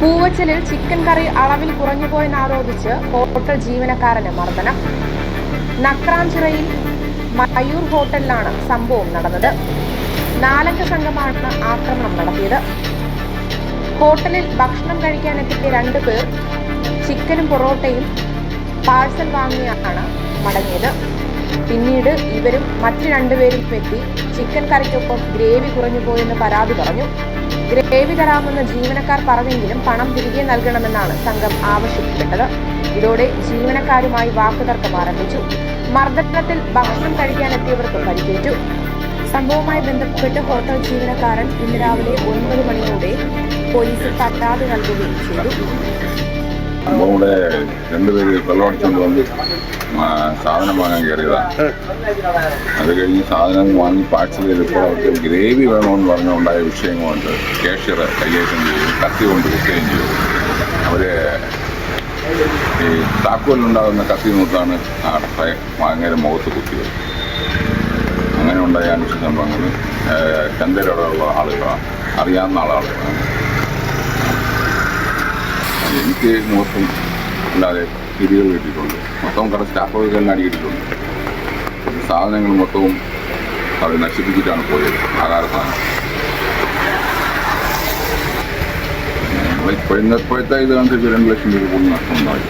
കിച്ചണിൽ ചിക്കൻ കറി അളവിൽ കുറഞ്ഞുപോയെന്നാരോപിച്ച് ഹോട്ടൽ ജീവനക്കാരന് മർദ്ദനം. നക്രാഞ്ചിറയിൽ മയൂർ ഹോട്ടലിലാണ് സംഭവം നടന്നത്. നാലംഗ സംഘമാണ് ആക്രമണം നടത്തിയത്. ഹോട്ടലിൽ ഭക്ഷണം കഴിക്കാനെത്തിയ രണ്ടു പേർ ചിക്കനും പൊറോട്ടയും പാഴ്സൽ വാങ്ങിയാണ് മടങ്ങിയത്. പിന്നീട് ഇവരും മറ്റു രണ്ടുപേരും എത്തി ചിക്കൻ കറിക്കൊപ്പം ഗ്രേവി കുറഞ്ഞു പോയെന്ന് പരാതി പറഞ്ഞു. ഗ്രേവി തരാമെന്ന് ജീവനക്കാർ പറഞ്ഞെങ്കിലും പണം തിരികെ നൽകണമെന്നാണ് സംഘം ആവശ്യപ്പെട്ടത്. ഇതോടെ ജീവനക്കാരുമായി വാക്കുതർക്കം ആരംഭിച്ചു. മർദ്ദനത്തിൽ ഭക്ഷണം കഴിക്കാനെത്തിയവർക്ക് പരിക്കേറ്റു. സംഭവവുമായി ബന്ധപ്പെട്ട് ഹോട്ടൽ ജീവനക്കാരൻ ഇന്ന് രാവിലെ ഒൻപത് മണിയോടെ പോലീസിൽ പരാതി നൽകുകയും ചെയ്തു. അപ്പോൾ ഇവിടെ രണ്ടുപേര് വെള്ളമടിച്ചുകൊണ്ട് വന്ന് സാധനം വാങ്ങാൻ കയറിയതാണ് അത് കഴിഞ്ഞ് സാധനം വാങ്ങി പാഴ്സൽ ചെയ്തപ്പോൾ അവർക്ക് ഗ്രേവി വേണമെന്ന് പറഞ്ഞുണ്ടായ വിഷയം കൊണ്ട് കാഷ്യർ കൈകാര്യം ചെയ്തു കത്തി കൊണ്ട് കുത്തുകയും ചെയ്തു. അവർ ഈ താക്കോലുണ്ടാകുന്ന കത്തി നോത്താണ് ആ അങ്ങേരെ മുഖത്ത് കുത്തിയത്. അങ്ങനെ ഉണ്ടായ അന്വേഷണ സംഭവങ്ങൾ ചന്തയിലുള്ള ആളുകളാണ് അറിയാവുന്ന ആളുകളാണ് എനിക്ക് മൊത്തം അല്ലാതെ തിരികൾ കിട്ടിയിട്ടുണ്ട് മൊത്തം കട സ്റ്റാഫുകൾക്ക് തന്നെ അടിയിട്ടിട്ടുണ്ട്. സാധനങ്ങൾ മൊത്തവും അവർ നശിപ്പിച്ചിട്ടാണ് പോയത് ആഹാര സാധനം ഇപ്പോഴത്തെ ഇത് കണ്ടിട്ട് രണ്ട് ലക്ഷം രൂപ കൂടുതൽ നഷ്ടമുണ്ടായി.